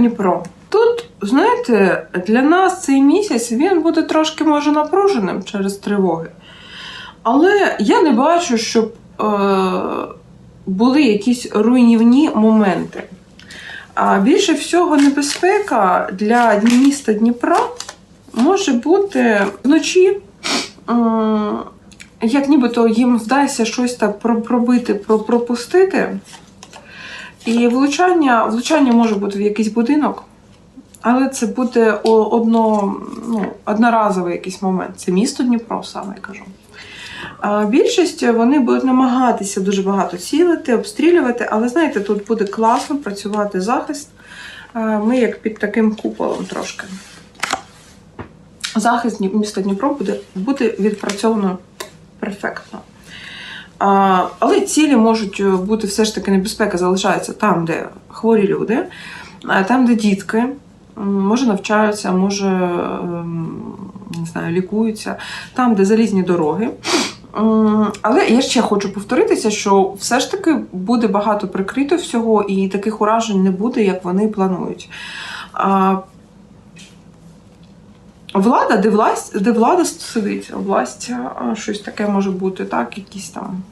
Дніпро. Тут, знаєте, для нас цей місяць він буде трошки може напруженим через тривоги. Але я не бачу, щоб е, були якісь руйнівні моменти. А більше всього небезпека для міста Дніпра може бути вночі, м, як нібито їм вдасться щось так пробити, пропустити. І влучання, влучання може бути в якийсь будинок, але це буде одно, ну, одноразовий якийсь момент. Це місто Дніпро, саме я кажу. А більшість вони будуть намагатися дуже багато цілити, обстрілювати, але знаєте, тут буде класно працювати захист. Ми як під таким куполом трошки. Захист міста Дніпро буде, буде відпрацьовано перфектно. Але цілі можуть е, бути все ж таки небезпека залишається там, де хворі люди, там, де дітки, може навчаються, може ем, не знаю, лікуються, там, де залізні дороги. Але я ще хочу повторитися, що все ж таки буде багато прикрито всього, і таких уражень не буде, як вони планують. Влада, де власть, де влада сидить, власть, щось таке може бути, так, якісь там.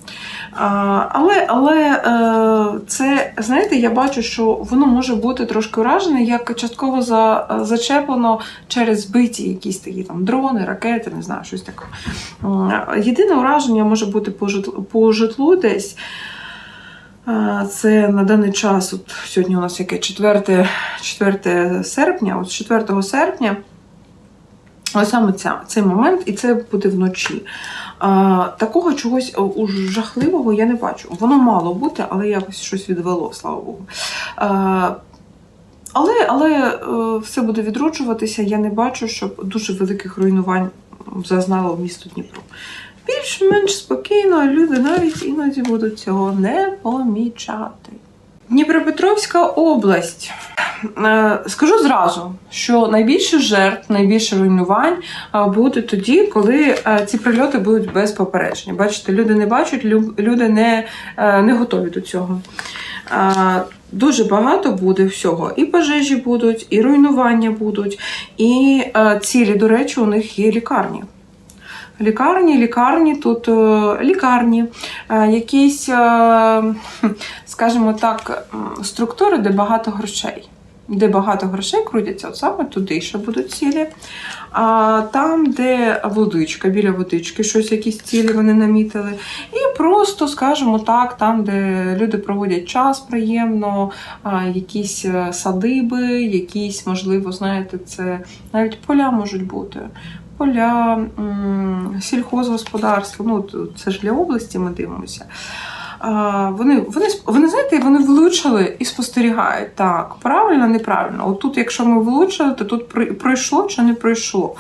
Але але е, це, знаєте, я бачу, що воно може бути трошки уражене, як частково за, зачеплено через збиті якісь такі там дрони, ракети, не знаю, щось таке. Єдине ураження може бути по житлу, по житлу десь. Це на даний час, от сьогодні у нас яке 4, 4 серпня, от 4 серпня. Ось саме ця, цей момент, і це буде вночі. А, такого чогось жахливого я не бачу. Воно мало бути, але якось щось відвело, слава Богу. А, але але е, все буде відроджуватися. Я не бачу, щоб дуже великих руйнувань зазнало місто Дніпро. Більш-менш спокійно, люди навіть іноді будуть цього не помічати. Дніпропетровська область. Е, Скажу зразу, що найбільше жертв, найбільше руйнувань е, буде тоді, коли е, ці прильоти будуть без попередження. Бачите, люди не бачать, лю- люди не, не готові до цього. Дуже багато буде всього. І пожежі будуть, і руйнування будуть, і цілі, до речі, у них є лікарні. Лікарні, лікарні, тут е, лікарні, е, якісь, е, скажімо так, структури, де багато грошей. Де багато грошей крутяться, от саме туди ще будуть цілі. А там, де водичка, біля водички, щось якісь цілі вони намітили. І просто, скажімо так, там, де люди проводять час приємно, якісь садиби, якісь, можливо, знаєте, це навіть поля можуть бути. Поля, сільхозгосподарство, ну це ж для області ми дивимося. Вони, вони, вони, знаєте, вони влучили і спостерігають. Так, правильно, неправильно. От тут, якщо ми влучили, то тут пройшло чи не пройшло.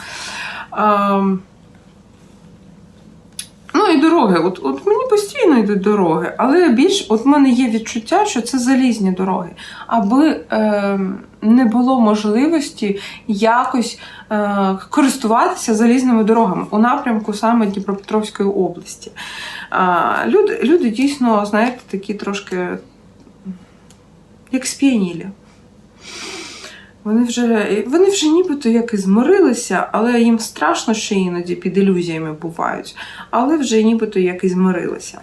Дороги. От, от мені постійно йдуть дороги, але більш от в мене є відчуття, що це залізні дороги, аби е, не було можливості якось е, користуватися залізними дорогами у напрямку саме Дніпропетровської області. А, люди, люди дійсно, знаєте, такі трошки як сп'янілі. Вони вже, вони вже нібито як і змирилися, але їм страшно що іноді під ілюзіями бувають, але вже нібито як і змирилися.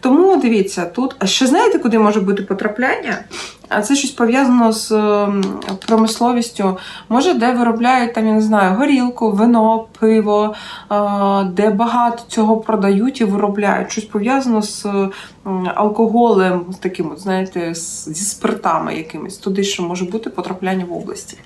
Тому дивіться, тут а ще знаєте, куди може бути потрапляння? Це щось пов'язано з ем, промисловістю. Може, де виробляють там, я не знаю, горілку, вино, пиво, де багато цього продають і виробляють. Щось пов'язано з алкоголем, з таким, знаєте, зі спиртами якимись. Туди ще може бути потрапляння в області.